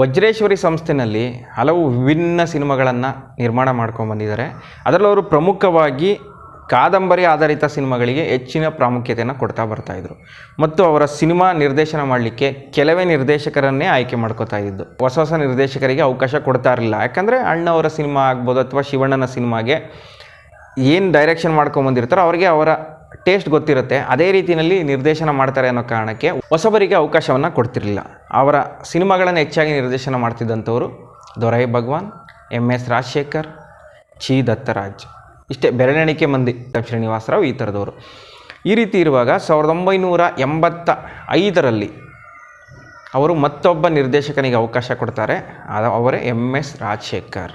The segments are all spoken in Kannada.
ವಜ್ರೇಶ್ವರಿ ಸಂಸ್ಥೆನಲ್ಲಿ ಹಲವು ವಿಭಿನ್ನ ಸಿನಿಮಾಗಳನ್ನು ನಿರ್ಮಾಣ ಮಾಡ್ಕೊಂಡು ಬಂದಿದ್ದಾರೆ. ಅದರಲ್ಲಿ ಅವರು ಪ್ರಮುಖವಾಗಿ ಕಾದಂಬರಿ ಆಧಾರಿತ ಸಿನಿಮಾಗಳಿಗೆ ಹೆಚ್ಚಿನ ಪ್ರಾಮುಖ್ಯತೆಯನ್ನು ಕೊಡ್ತಾ ಬರ್ತಾಯಿದ್ರು ಮತ್ತು ಅವರ ಸಿನಿಮಾ ನಿರ್ದೇಶನ ಮಾಡಲಿಕ್ಕೆ ಕೆಲವೇ ನಿರ್ದೇಶಕರನ್ನೇ ಆಯ್ಕೆ ಮಾಡ್ಕೋತಾ ಇದ್ದು, ಹೊಸ ಹೊಸ ನಿರ್ದೇಶಕರಿಗೆ ಅವಕಾಶ ಕೊಡ್ತಾ ಇರಲಿಲ್ಲ. ಯಾಕಂದರೆ ಅಣ್ಣವರ ಸಿನಿಮಾ ಆಗ್ಬೋದು ಅಥವಾ ಶಿವಣ್ಣನ ಸಿನಿಮಾಗೆ ಏನು ಡೈರೆಕ್ಷನ್ ಮಾಡ್ಕೊಂಬಂದಿರ್ತಾರೋ ಅವರಿಗೆ ಅವರ ಟೇಸ್ಟ್ ಗೊತ್ತಿರುತ್ತೆ. ಅದೇ ರೀತಿಯಲ್ಲಿ ನಿರ್ದೇಶನ ಮಾಡ್ತಾರೆ ಅನ್ನೋ ಕಾರಣಕ್ಕೆ ಹೊಸಬರಿಗೆ ಅವಕಾಶವನ್ನು ಕೊಡ್ತಿರಲಿಲ್ಲ. ಅವರ ಸಿನಿಮಾಗಳನ್ನು ಹೆಚ್ಚಾಗಿ ನಿರ್ದೇಶನ ಮಾಡ್ತಿದ್ದಂಥವರು ದೊರೈ ಭಗವಾನ್ ಎಂ ಎಸ್ ರಾಜಶೇಖರ್ ಚಿ ದತ್ತರಾಜ್. ಇಷ್ಟೇ ಬೆರಳೆಣಿಕೆ ಮಂದಿ ಶ್ರೀನಿವಾಸರಾವ್ ಈ ಥರದವರು. ಈ ರೀತಿ ಇರುವಾಗ ಸಾವಿರದ ಒಂಬೈನೂರ ಎಂಬತ್ತ ಐದರಲ್ಲಿ ಅವರು ಮತ್ತೊಬ್ಬ ನಿರ್ದೇಶಕನಿಗೆ ಅವಕಾಶ ಕೊಡ್ತಾರೆ. ಅವರೇ ಎಂ ಎಸ್ ರಾಜಶೇಖರ್.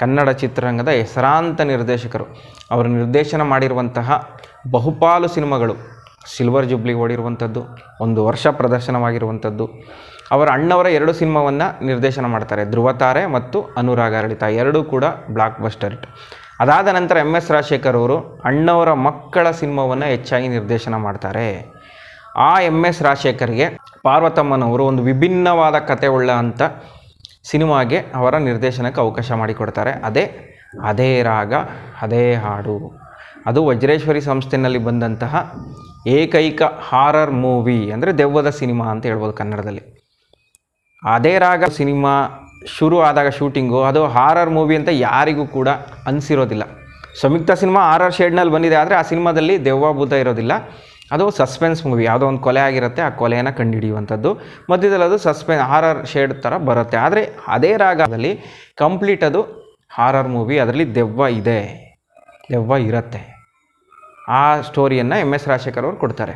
ಕನ್ನಡ ಚಿತ್ರರಂಗದ ಹೆಸರಾಂತ ನಿರ್ದೇಶಕರು. ಅವರು ನಿರ್ದೇಶನ ಮಾಡಿರುವಂತಹ ಬಹುಪಾಲು ಸಿನಿಮಾಗಳು, ಸಿಲ್ವರ್ ಜುಬ್ಲಿ ಓಡಿರುವಂಥದ್ದು, ಒಂದು ವರ್ಷ ಪ್ರದರ್ಶನವಾಗಿರುವಂಥದ್ದು. ಅವರ ಅಣ್ಣವರ ಎರಡು ಸಿನಿಮಾವನ್ನು ನಿರ್ದೇಶನ ಮಾಡ್ತಾರೆ. ಧ್ರುವತಾರೆ ಮತ್ತು ಅನುರಾಗ ಅರಳಿತ. ಎರಡೂ ಕೂಡ ಬ್ಲಾಕ್ ಬಸ್ಟರ್ ಅದಾದ ನಂತರ ಎಂ ಎಸ್ ರಾಜಶೇಖರ್ ಅವರು ಅಣ್ಣವರ ಮಕ್ಕಳ ಸಿನಿಮಾವನ್ನು ಹೆಚ್ಚಾಗಿ ನಿರ್ದೇಶನ ಮಾಡ್ತಾರೆ. ಆ ಎಂ ಎಸ್ ರಾಜಶೇಖರ್ಗೆ ಪಾರ್ವತಮ್ಮನವರು ಒಂದು ವಿಭಿನ್ನವಾದ ಕತೆ ಉಳ್ಳ ಅಂತ ಸಿನಿಮಾಗೆ ಅವರ ನಿರ್ದೇಶನಕ್ಕೆ ಅವಕಾಶ ಮಾಡಿಕೊಡ್ತಾರೆ. ಅದೇ ಅದೇ ರಾಗ, ಅದೇ ಹಾಡು. ಅದು ವಜ್ರೇಶ್ವರಿ ಸಂಸ್ಥೆನಲ್ಲಿ ಬಂದಂತಹ ಏಕೈಕ ಹಾರರ್ ಮೂವಿ ಅಂದರೆ ದೆವ್ವದ ಸಿನಿಮಾ ಅಂತ ಹೇಳ್ಬೋದು ಕನ್ನಡದಲ್ಲಿ. ಅದೇ ರಾಗ ಸಿನಿಮಾ ಶುರು ಆದಾಗ ಶೂಟಿಂಗು, ಅದು ಹಾರರ್ ಮೂವಿ ಅಂತ ಯಾರಿಗೂ ಕೂಡ ಅನಿಸಿರೋದಿಲ್ಲ. ಸಂಯುಕ್ತ ಸಿನಿಮಾ ಹಾರರ್ ಶೇಡ್ನಲ್ಲಿ ಬಂದಿದೆ, ಆದರೆ ಆ ಸಿನಿಮಾದಲ್ಲಿ ದೆವ್ವ ಭೂತ ಇರೋದಿಲ್ಲ. ಅದು ಸಸ್ಪೆನ್ಸ್ ಮೂವಿ ಯಾವುದೋ ಒಂದು ಕೊಲೆ ಆಗಿರುತ್ತೆ, ಆ ಕೊಲೆಯನ್ನು ಕಂಡುಹಿಡಿಯುವಂಥದ್ದು ಮಧ್ಯದಲ್ಲಿ ಅದು ಸಸ್ಪೆನ್ಸ್ ಹಾರರ್ ಶೇಡ್ ಥರ ಬರುತ್ತೆ. ಆದರೆ ಅದೇ ರಾಗದಲ್ಲಿ ಕಂಪ್ಲೀಟ್ ಅದು ಹಾರರ್ ಮೂವಿ ಅದರಲ್ಲಿ ದೆವ್ವ ಇದೆ. ದೆವ್ವ ಇರುತ್ತೆ. ಆ ಸ್ಟೋರಿಯನ್ನು ಎಂ ಎಸ್ ರಾಜಶೇಖರ್ ಅವರು ಕೊಡ್ತಾರೆ.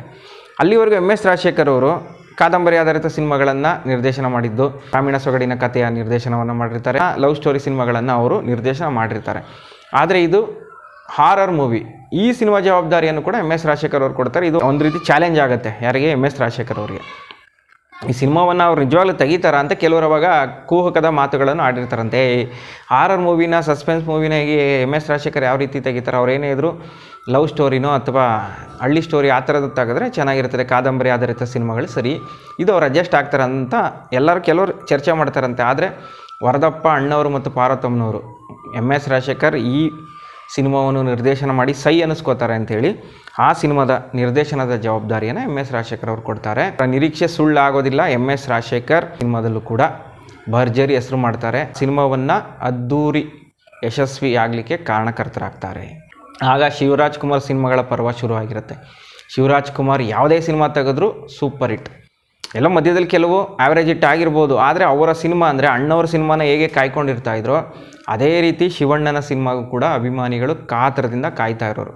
ಅಲ್ಲಿವರೆಗೂ ಎಂ ಎಸ್ ರಾಜಶೇಖರ್ ಅವರು ಕಾದಂಬರಿ ಆಧಾರಿತ ಸಿನಿಮಾಗಳನ್ನು ನಿರ್ದೇಶನ ಮಾಡಿದ್ದು. ಗ್ರಾಮೀಣ ಸೊಗಡಿನ ಕಥೆಯ ನಿರ್ದೇಶನವನ್ನು ಮಾಡಿರ್ತಾರೆ. ಲವ್ ಸ್ಟೋರಿ ಸಿನಿಮಾಗಳನ್ನು ಅವರು ನಿರ್ದೇಶನ ಮಾಡಿರ್ತಾರೆ. ಆದರೆ ಇದು ಹಾರರ್ ಮೂವಿ. ಈ ಸಿನಿಮಾ ಜವಾಬ್ದಾರಿಯನ್ನು ಕೂಡ ಎಂ ಎಸ್ ರಾಜಶೇಖರ್ ಅವರು ಕೊಡ್ತಾರೆ. ಇದು ಒಂದು ರೀತಿ ಚಾಲೆಂಜ್ ಆಗುತ್ತೆ ಯಾರಿಗೆ ಎಂ ಎಸ್ ರಾಜಶೇಖರ್ ಅವರಿಗೆ. ಈ ಸಿನಿಮಾವನ್ನು ಅವ್ರು ನಿಜವಾಗ್ಲೂ ತೆಗಿತಾರ ಅಂತ ಕೆಲವರು ಅವಾಗ ಕುಹಕದ ಮಾತುಗಳನ್ನು ಆಡಿರ್ತಾರಂತೆ. ಹಾರರ್ ಮೂವಿನ, ಸಸ್ಪೆನ್ಸ್ ಮೂವಿನ ಎಂ ಎಸ್ ರಾಜಶೇಖರ್ ಯಾವ ರೀತಿ ತೆಗಿತಾರೆ? ಅವ್ರು ಏನೇ ಇದ್ರು ಲವ್ ಸ್ಟೋರಿನೋ ಅಥವಾ ಹಳ್ಳಿ ಸ್ಟೋರಿ ಆ ಥರದ್ದು ತೆಗೆದ್ರೆ ಚೆನ್ನಾಗಿರ್ತದೆ. ಕಾದಂಬರಿ ಆಧಾರಿತ ಸಿನಿಮಾಗಳು ಸರಿ. ಇದು ಅವ್ರು ಅಡ್ಜಸ್ಟ್ ಆಗ್ತಾರೆ ಅಂತ ಎಲ್ಲರೂ ಕೆಲವರು ಚರ್ಚೆ ಮಾಡ್ತಾರಂತೆ. ಆದರೆ ವರದಪ್ಪ ಅಣ್ಣವರು ಮತ್ತು ಪಾರ್ವತಮ್ಮನವರು ಎಂ ಎಸ್ ರಾಜಶೇಖರ್ ಈ ಸಿನಿಮಾವನ್ನು ನಿರ್ದೇಶನ ಮಾಡಿ ಸೈ ಅನ್ನಿಸ್ಕೋತಾರೆ ಅಂತೇಳಿ ಆ ಸಿನಿಮಾದ ನಿರ್ದೇಶನದ ಜವಾಬ್ದಾರಿಯನ್ನು ಎಂ ಎಸ್ ರಾಜಶೇಖರ್ ಅವರು ಕೊಡ್ತಾರೆ. ನಿರೀಕ್ಷೆ ಸುಳ್ಳಾಗೋದಿಲ್ಲ ಎಂ ಎಸ್ ರಾಜಶೇಖರ್ ಸಿನಿಮಾದಲ್ಲೂ ಕೂಡ ಭರ್ಜರಿ ಹೆಸರು ಮಾಡ್ತಾರೆ. ಸಿನಿಮಾವನ್ನು ಅದ್ಧೂರಿ ಯಶಸ್ವಿ ಆಗಲಿಕ್ಕೆ ಕಾರಣಕರ್ತರಾಗ್ತಾರೆ. ಆಗ ಶಿವರಾಜ್ ಕುಮಾರ್ ಸಿನಿಮಾಗಳ ಪರ್ವ ಶುರುವಾಗಿರುತ್ತೆ. ಶಿವರಾಜ್ ಕುಮಾರ್ ಯಾವುದೇ ಸಿನಿಮಾ ತೆಗೆದ್ರೂ ಸೂಪರ್ ಹಿಟ್. ಎಲ್ಲ ಮಧ್ಯದಲ್ಲಿ ಕೆಲವು ಆ್ಯಾವ್ರೇಜ್ ಇಟ್ ಆಗಿರ್ಬೋದು. ಆದರೆ ಅವರ ಸಿನಿಮಾ ಅಂದರೆ ಅಣ್ಣವರ ಸಿನಿಮಾನ ಹೇಗೆ ಕಾಯ್ಕೊಂಡಿರ್ತಾ ಇದ್ರು, ಅದೇ ರೀತಿ ಶಿವಣ್ಣನ ಸಿನಿಮಾಗೂ ಕೂಡ ಅಭಿಮಾನಿಗಳು ಕಾತರದಿಂದ ಕಾಯ್ತಾ ಇರೋರು.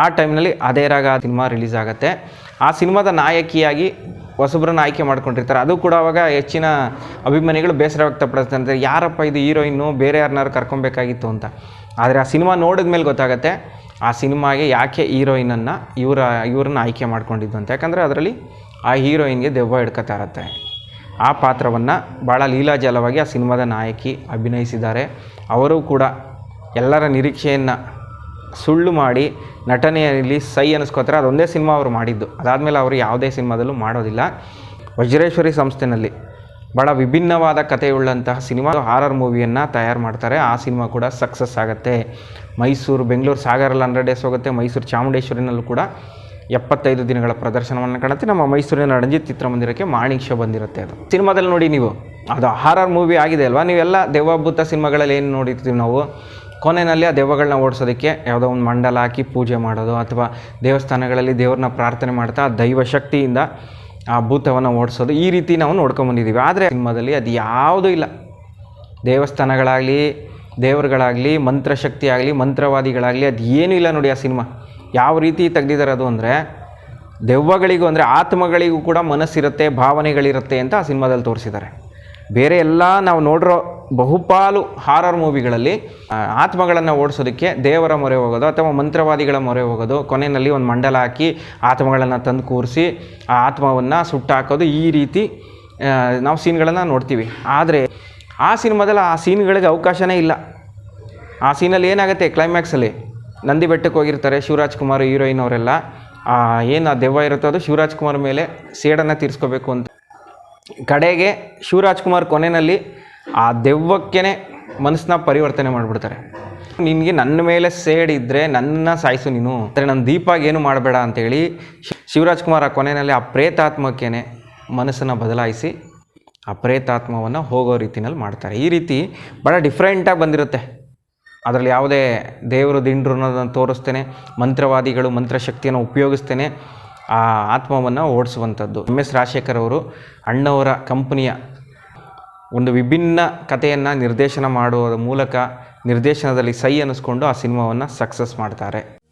ಆ ಟೈಮ್ನಲ್ಲಿ ಅದೇ ರಾಗ ಸಿನಿಮಾ ರಿಲೀಸ್ ಆಗುತ್ತೆ. ಆ ಸಿನಿಮಾದ ನಾಯಕಿಯಾಗಿ ಹೊಸಬ್ರನ್ನ ಆಯ್ಕೆ ಮಾಡ್ಕೊಂಡಿರ್ತಾರೆ. ಅದು ಕೂಡ ಅವಾಗ ಹೆಚ್ಚಿನ ಅಭಿಮಾನಿಗಳು ಬೇಸರ ವ್ಯಕ್ತಪಡಿಸ್ತಾರೆ ಯಾರಪ್ಪ ಇದು ಹೀರೋಯಿನ್ನು ಬೇರೆ ಯಾರನ್ನಾರು ಕರ್ಕೊಬೇಕಾಗಿತ್ತು ಅಂತ. ಆದರೆ ಆ ಸಿನಿಮಾ ನೋಡಿದ ಮೇಲೆ ಗೊತ್ತಾಗುತ್ತೆ, ಆ ಸಿನಿಮಾಗೆ ಯಾಕೆ ಹೀರೋಯಿನನ್ನು ಇವರ, ಇವ್ರನ್ನ ಆಯ್ಕೆ ಮಾಡ್ಕೊಂಡಿದ್ದು ಅಂತ. ಯಾಕಂದರೆ ಅದರಲ್ಲಿ ಆ ಹೀರೋಯಿನ್ಗೆ ದೆವ್ವ ಹಿಡ್ಕೊತಾ ಇರತ್ತೆ. ಆ ಪಾತ್ರವನ್ನು ಭಾಳ ಲೀಲಾಜಲವಾಗಿ ಆ ಸಿನಿಮಾದ ನಾಯಕಿ ಅಭಿನಯಿಸಿದ್ದಾರೆ. ಅವರು ಕೂಡ ಎಲ್ಲರ ನಿರೀಕ್ಷೆಯನ್ನು ಸುಳ್ಳು ಮಾಡಿ ನಟನೆಯಲ್ಲಿ ಸೈ ಅನ್ನಿಸ್ಕೋತಾರೆ ಅದೊಂದೇ ಸಿನಿಮಾ ಅವರು ಮಾಡಿದ್ದು. ಅದಾದಮೇಲೆ ಅವರು ಯಾವುದೇ ಸಿನಿಮಾದಲ್ಲೂ ಮಾಡೋದಿಲ್ಲ. ವಜ್ರೇಶ್ವರಿ ಸಂಸ್ಥೆನಲ್ಲಿ ಭಾಳ ವಿಭಿನ್ನವಾದ ಕಥೆಯುಳ್ಳಂತಹ ಸಿನಿಮಾ, ಹಾರರ್ ಮೂವಿಯನ್ನು ತಯಾರು ಮಾಡ್ತಾರೆ. ಆ ಸಿನಿಮಾ ಕೂಡ ಸಕ್ಸಸ್ ಆಗುತ್ತೆ. ಮೈಸೂರು, ಬೆಂಗಳೂರು ಸಾಗರಲ್ಲಿ ಹಂಡ್ರೆಡ್ ಡೇಸ್ ಹೋಗುತ್ತೆ. ಮೈಸೂರು ಚಾಮುಂಡೇಶ್ವರಿನಲ್ಲೂ ಕೂಡ ಎಪ್ಪತ್ತೈದು ದಿನಗಳ ಪ್ರದರ್ಶನವನ್ನು ಕಾಣುತ್ತೆ. ನಮ್ಮ ಮೈಸೂರಿನ ರಣಜಿತ್ ಚಿತ್ರಮಂದಿರಕ್ಕೆ ಮಾರ್ನಿಂಗ್ ಶೋ ಬಂದಿರುತ್ತೆ ಅದು. ಸಿನಿಮಾದಲ್ಲಿ ನೋಡಿ ನೀವು, ಅದು ಹಾರರ್ ಮೂವಿ ಆಗಿದೆ ಅಲ್ವಾ? ನೀವೆಲ್ಲ ದೇವಭೂತ ಸಿನಿಮಾಗಳಲ್ಲಿ ಏನು ನೋಡಿರ್ತೀವಿ ನಾವು? ಕೊನೆಯಲ್ಲಿ ಆ ದೇವಗಳನ್ನ ಓಡಿಸೋದಕ್ಕೆ ಯಾವುದೋ ಒಂದು ಮಂಡಲ ಹಾಕಿ ಪೂಜೆ ಮಾಡೋದು, ಅಥವಾ ದೇವಸ್ಥಾನಗಳಲ್ಲಿ ದೇವ್ರನ್ನ ಪ್ರಾರ್ಥನೆ ಮಾಡ್ತಾ ಆ ದೈವ ಶಕ್ತಿಯಿಂದ ಆ ಭೂತವನ್ನು ಓಡಿಸೋದು, ಈ ರೀತಿ ನಾವು ನೋಡ್ಕೊಂಬಂದಿದ್ದೀವಿ ಆದರೆ ಸಿನಿಮಾದಲ್ಲಿ ಅದು ಯಾವುದೂ ಇಲ್ಲ. ದೇವಸ್ಥಾನಗಳಾಗಲಿ, ದೇವರುಗಳಾಗಲಿ ಮಂತ್ರಶಕ್ತಿ ಆಗಲಿ ಮಂತ್ರವಾದಿಗಳಾಗಲಿ, ಅದು ಏನೂ ಇಲ್ಲ ನೋಡಿ ಆ ಸಿನಿಮಾ. ಯಾವ ರೀತಿ ತೆಗೆದಿದ್ದಾರೆ ಅದು ಅಂದರೆ ದೆವ್ವಗಳಿಗೂ ಅಂದರೆ ಆತ್ಮಗಳಿಗೂ ಕೂಡ ಮನಸ್ಸಿರುತ್ತೆ, ಭಾವನೆಗಳಿರುತ್ತೆ ಅಂತ ಆ ಸಿನಿಮಾದಲ್ಲಿ ತೋರಿಸಿದ್ದಾರೆ. ಬೇರೆ ಎಲ್ಲ ನಾವು ನೋಡಿರೋ ಬಹುಪಾಲು ಹಾರರ್ ಮೂವಿಗಳಲ್ಲಿ ಆತ್ಮಗಳನ್ನು ಓಡಿಸೋದಕ್ಕೆ ದೇವರ ಮೊರೆ ಹೋಗೋದು ಅಥವಾ ಮಂತ್ರವಾದಿಗಳ ಮೊರೆ ಹೋಗೋದು ಕೊನೆಯಲ್ಲಿ ಒಂದು ಮಂಡಲ ಹಾಕಿ ಆತ್ಮಗಳನ್ನು ತಂದು ಕೂರಿಸಿ ಆ ಆತ್ಮವನ್ನು ಸುಟ್ಟಾಕೋದು ಈ ರೀತಿ ನಾವು ಸೀನ್ಗಳನ್ನು ನೋಡ್ತೀವಿ. ಆದರೆ ಆ ಸಿನಿಮಾದಲ್ಲಿ ಆ ಸೀನ್ಗಳಿಗೆ ಅವಕಾಶನೇ ಇಲ್ಲ. ಆ ಸೀನಲ್ಲಿ ಏನಾಗುತ್ತೆ ಕ್ಲೈಮ್ಯಾಕ್ಸಲ್ಲಿ ನಂದಿ ಬೆಟ್ಟಕ್ಕೆ ಹೋಗಿರ್ತಾರೆ, ಶಿವರಾಜ್ ಕುಮಾರ್ ಹೀರೋಯಿನ್ ಅವರೆಲ್ಲ. ಏನು ಆ ದೆವ್ವ ಇರುತ್ತೋ ಅದು ಶಿವರಾಜ್ ಕುಮಾರ್ ಮೇಲೆ ಸೇಡನ್ನು ತೀರಿಸ್ಕೋಬೇಕು ಅಂತ. ಕಡೆಗೆ ಶಿವರಾಜ್ ಕುಮಾರ್ ಕೊನೆಯಲ್ಲಿ ಆ ದೆವ್ವಕ್ಕೇ ಮನಸ್ಸನ್ನ ಪರಿವರ್ತನೆ ಮಾಡಿಬಿಡ್ತಾರೆ. ನಿನಗೆ ನನ್ನ ಮೇಲೆ ಸೇಡ್ ಇದ್ದರೆ ನನ್ನ ಸಾಯಿಸು ನೀನು. ಅಂದರೆ ನನ್ನ ದೀಪಾಗ ಏನು ಮಾಡಬೇಡ ಅಂತೇಳಿ ಶಿವರಾಜ್ ಕುಮಾರ್ ಆ ಕೊನೆಯಲ್ಲಿ ಆ ಪ್ರೇತಾತ್ಮಕ್ಕೇ ಮನಸ್ಸನ್ನು ಬದಲಾಯಿಸಿ ಆ ಪ್ರೇತಾತ್ಮವನ್ನು ಹೋಗೋ ರೀತಿನಲ್ಲಿ ಮಾಡ್ತಾರೆ. ಈ ರೀತಿ ಭಾಳ ಡಿಫ್ರೆಂಟಾಗಿ ಬಂದಿರುತ್ತೆ. ಅದರಲ್ಲಿ ಯಾವುದೇ ದೇವರು ದಿಂಡ್ರು ಅನ್ನೋದನ್ನು ತೋರಿಸ್ತೇನೆ, ಮಂತ್ರವಾದಿಗಳು ಮಂತ್ರಶಕ್ತಿಯನ್ನು ಉಪಯೋಗಿಸ್ತೇನೆ, ಆ ಆತ್ಮವನ್ನು ಓಡಿಸುವಂಥದ್ದು. ಎಂ ಎಸ್ ರಾಜಶೇಖರ್ ಅವರು ಅಣ್ಣವರ ಕಂಪನಿಯ ಒಂದು ವಿಭಿನ್ನ ಕಥೆಯನ್ನು ನಿರ್ದೇಶನ ಮಾಡುವ ಮೂಲಕ ನಿರ್ದೇಶನದಲ್ಲಿ ಸೈ ಅನ್ನಿಸ್ಕೊಂಡು ಆ ಸಿನಿಮಾವನ್ನು ಸಕ್ಸಸ್ ಮಾಡ್ತಾರೆ.